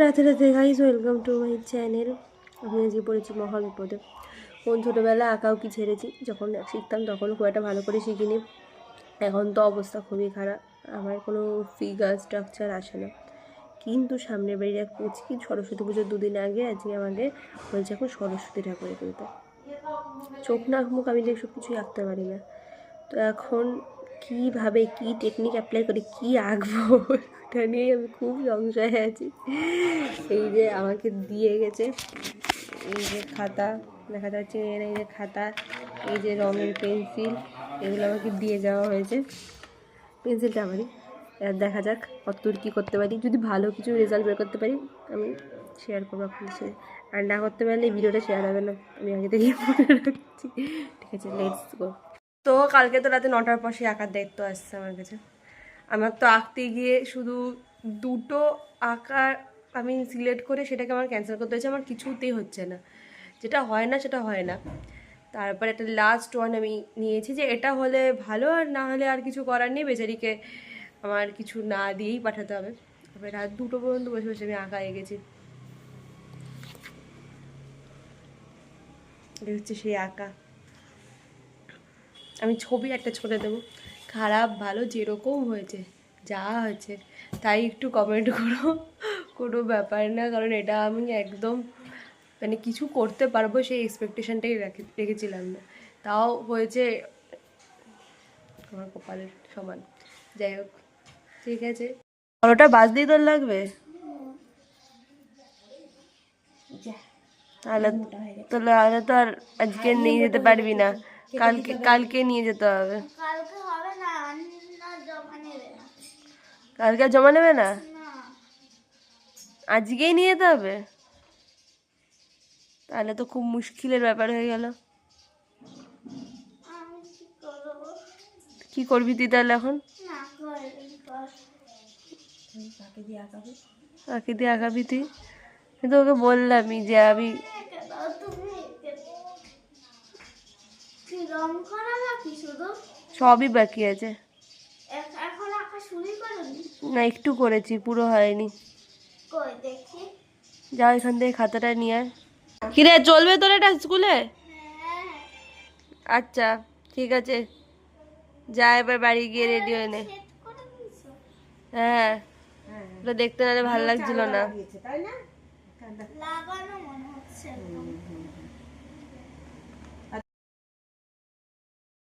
রাতে রাতে guys welcome to my channel আমি আজকে পড়েছি মহা বিপদে। কোন ছোটোবেলায় আঁকাও কি ছেড়েছি, যখন শিখতাম তখন খুব একটা ভালো করে শিখিনি। এখন তো অবস্থা খুবই খারাপ, আমার কোনো ফিগার স্ট্রাকচার আসে না। কিন্তু সামনের বাড়ির এক পুচকি সরস্বতী পুজোর দুদিন আগে আজকে আমাকে বলছে এখন সরস্বতী ঠাকুরে তুলতে চোখ নাক মুখ আমি দেখ সব কিছুই আঁকতে পারি না। তো এখন কীভাবে কী টেকনিক অ্যাপ্লাই করে কী আঁকবো? ওটা নিয়েই আমি খুব সংশয়ে আছি। এই যে আমাকে দিয়ে গেছে। এই যে খাতা, দেখা যাচ্ছে এর এই যে খাতা, এই যে রঙের পেন্সিল, এগুলো আমাকে দিয়ে যাওয়া হয়েছে। পেন্সিলটা আমারই। দেখা যাক কতদূর কী করতে পারি। যদি ভালো কিছু রেজাল্ট বের করতে পারি, আমি শেয়ার করব আপনার সাথে। আর না করতে পারলে ভিডিওটা শেয়ার হবে না। আমি আগে থেকে মনে রাখছি। ঠিক আছে লেটস গো তো কালকে তো রাতে নটার পর সেই আঁকার দায়িত্ব আসছে আমার কাছে। আমার তো আঁকতে গিয়ে শুধু দুটো আঁকার আমি সিলেক্ট করে সেটাকে আমার ক্যান্সেল করতে হয়েছে, আমার কিছুতেই হচ্ছে না। যেটা হয় না, সেটা হয় না। তারপর একটা লাস্ট ওয়ান আমি নিয়েছি যে এটা হলে ভালো, আর না হলে আর কিছু করার নেই। বেচারিকে আমার কিছু না দিয়েই পাঠাতে হবে। তারপরে রাত দুটো পর্যন্ত বসে বসে আমি আঁকা এগেছি এটা হচ্ছে সেই আঁকা। আমি ছবি একটা ছোটে দেবো। খারাপ ভালো যেরকম হয়েছে যা হয়েছে তাই একটু কমেন্ট করো। কোনো ব্যাপার না কারণ এটা আমি একদম মানে কিছু করতে পারব সেই এক্সপেকটেশনটাই রেখেছিলাম না। তাও হয়েছে আমার কপালের সমান। যাই হোক ঠিক আছে। পরোটা বাজতেই তোর লাগবে? তাহলে তাহলে তো আর আজকে নিয়ে যেতে পারবি না। কালকে কালকে নিয়ে যেতে হবে। কালকে হবে। না না জমা নেবে না। কালকে আর জমা নেবে না? না। আজকেই নিয়ে যেতে হবে? তাহলে তো খুব মুশকিলের ব্যাপার হয়ে গেল। আমি কি করবি? তুই তাহলে এখন? আঁকি দিয়ে আঁকাবি? তুই? কিন্তু ওকে বললামই যে আমি সবই বাকি আছে। না একটু করেছি পুরো হয়নি। যা এখান থেকে খাতাটা নিয়ে কিরে চলবে তোর এটা স্কুলে? হ্যাঁ। আচ্ছা ঠিক আছে। যা এবার বাড়ি গিয়ে রেডি হয়ে নে। দিয়েছ? হ্যাঁ। ওটা দেখতে নাহলে ভালো লাগছিল না। লাগানো মনে হচ্ছে